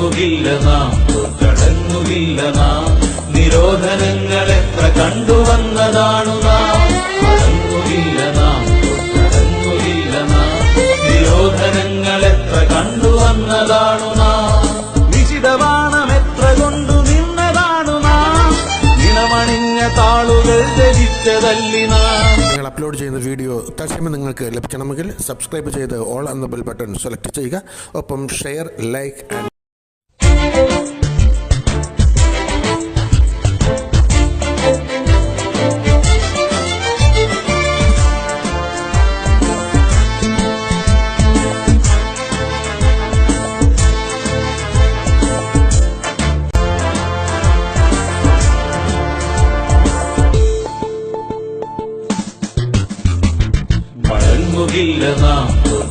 മടങ്ങുകില്ല നാം കടങ്ങുകില്ല നാം. നിരോധനങ്ങൾ എത്ര കണ്ടുവന്നതാണു നാം. മടങ്ങുകില്ല നാം കടങ്ങുകില്ല നാം. നിരോധനങ്ങൾ എത്ര കണ്ടുവന്നതാണു നാം. നിശിതവാണം എത്ര കൊണ്ടു അപ്ലോഡ് ചെയ്യുന്ന വീഡിയോ തത്സമയം നിങ്ങൾക്ക് ലഭിക്കണമെങ്കിൽ സബ്സ്ക്രൈബ് ചെയ്ത് ഓൾ എന്ന ബെൽ ബട്ടൺ സെലക്ട് ചെയ്യുക. ഒപ്പം ഷെയർ ലൈക്ക് ആൻഡ് മടങ്ങുകില്ല നാം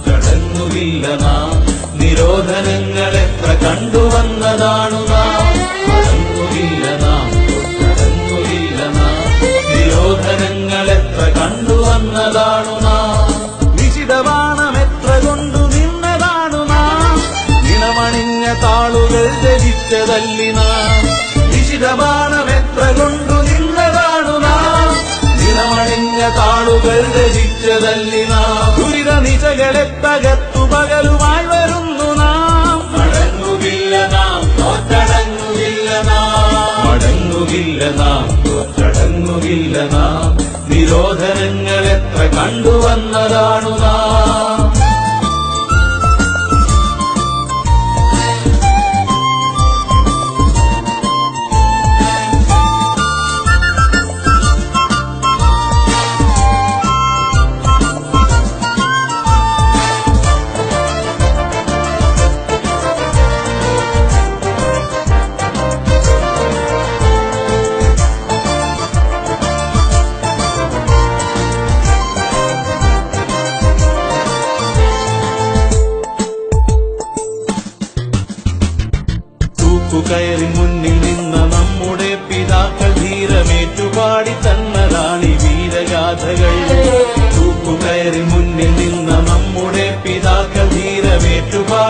കടങ്ങുകില്ല നാം. നിരോധനങ്ങൾ എത്ര കണ്ടുവന്നതാണു നാം. മടങ്ങുകില്ല നാം കടങ്ങുകില്ല നാം. നിരോധനങ്ങൾ കണ്ടുവന്നതാണു നാം. നിശിതവാണം എത്ര കൊണ്ടു നിന്നതാണു നാം. നിലമണിഞ്ഞ താളുകൾ ധരിച്ചതല്ലി നാം. നിശിതവാണം എത്ര കൊണ്ടു താളുകൾ രചിച്ചതല്ലി നാം. ദുരിത നിശകളെ തകർത്തു പകലുമായി വരുന്നു നാം. മടങ്ങുകില്ല നാം തോറ്റടങ്ങുകില്ല നാം. മടങ്ങുകില്ല നാം തോറ്റടങ്ങുകില്ല നാം. നിരോധനങ്ങൾ എത്ര കണ്ടുവന്നതാണു നാം.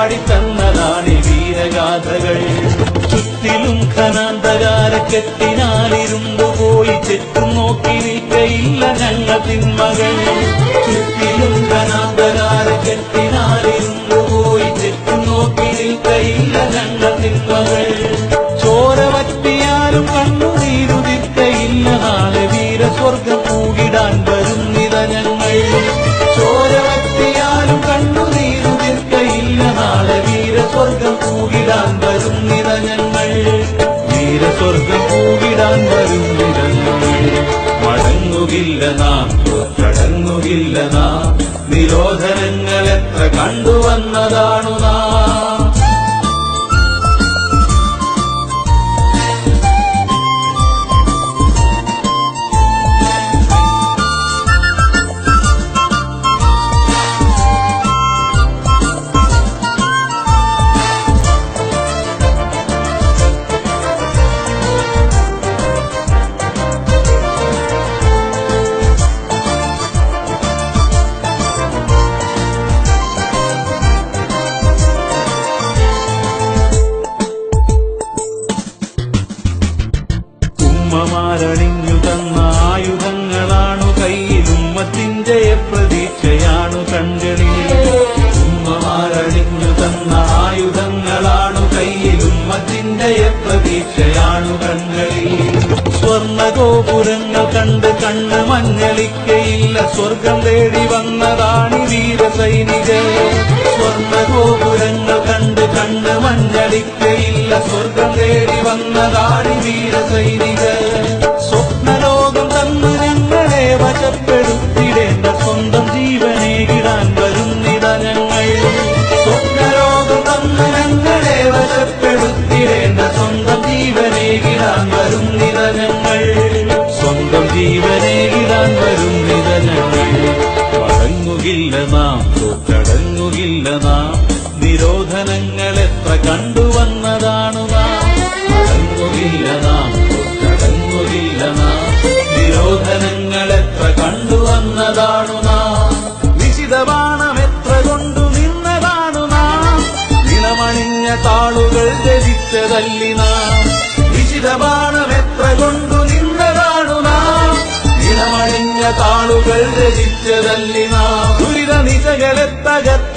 ധീരമേറ്റുപാടി തന്നതാണി വീരഗാഥകൾ. ചുറ്റിലും ഖനാന്തകാര കെട്ടിനാലിരുമ്പു പോയി ചെറ്റും നോക്കി നിൽക്കയില്ല ഞങ്ങൾ തിന്മകൾ. മടങ്ങുകില്ല നാം കടങ്ങുകില്ല നാം. നിരോധനങ്ങൾ എത്ര കണ്ടുവന്നതാണു നാം. ഉമ്മത്തിന്റെ പ്രതീക്ഷയാണു കൺകളിൽ ഉമ്മമാരണിഞ്ഞു തന്ന ആയുധങ്ങളാണു കയ്യിൽ. ഉമ്മത്തിന്റെ പ്രതീക്ഷയാണു കണ്കളിൽ സ്വർണ ഗോപുരങ്ങൾ കണ്ട് കണ്ണ് മഞ്ഞളിക്കയില്ല. സ്വർഗം തേടി വന്നതാണ് വീര സൈനികർ സ്വർണ ഗോപുരങ്ങൾ കണ്ട് കണ്ണ് മഞ്ഞളിക്കയില്ല. സ്വർഗം തേടി വന്നതാണ് വീരസൈനികർ സ്വപ്നലോകം മടങ്ങുകില്ല നാം തോറ്റടങ്ങുകില്ല നാം നിരോധനങ്ങൾ എത്ര കണ്ടുവന്നതാണു നാം മടങ്ങുകില്ല നാം തോറ്റടങ്ങുകില്ല നാം നിരോധനങ്ങൾ എത്ര കണ്ടുവന്നതാണു നാം നിശിതബാണം എത്ര കൊണ്ടു നിന്നതാണു നാം നിലമണിഞ്ഞ താളുകൾ ധരിച്ചതല്ലി നാം നിശിതബാണം താളുകൾ രചിച്ചതല്ലിനാ ദുരിത നിശകളെത്തകത്തു പകലുമായി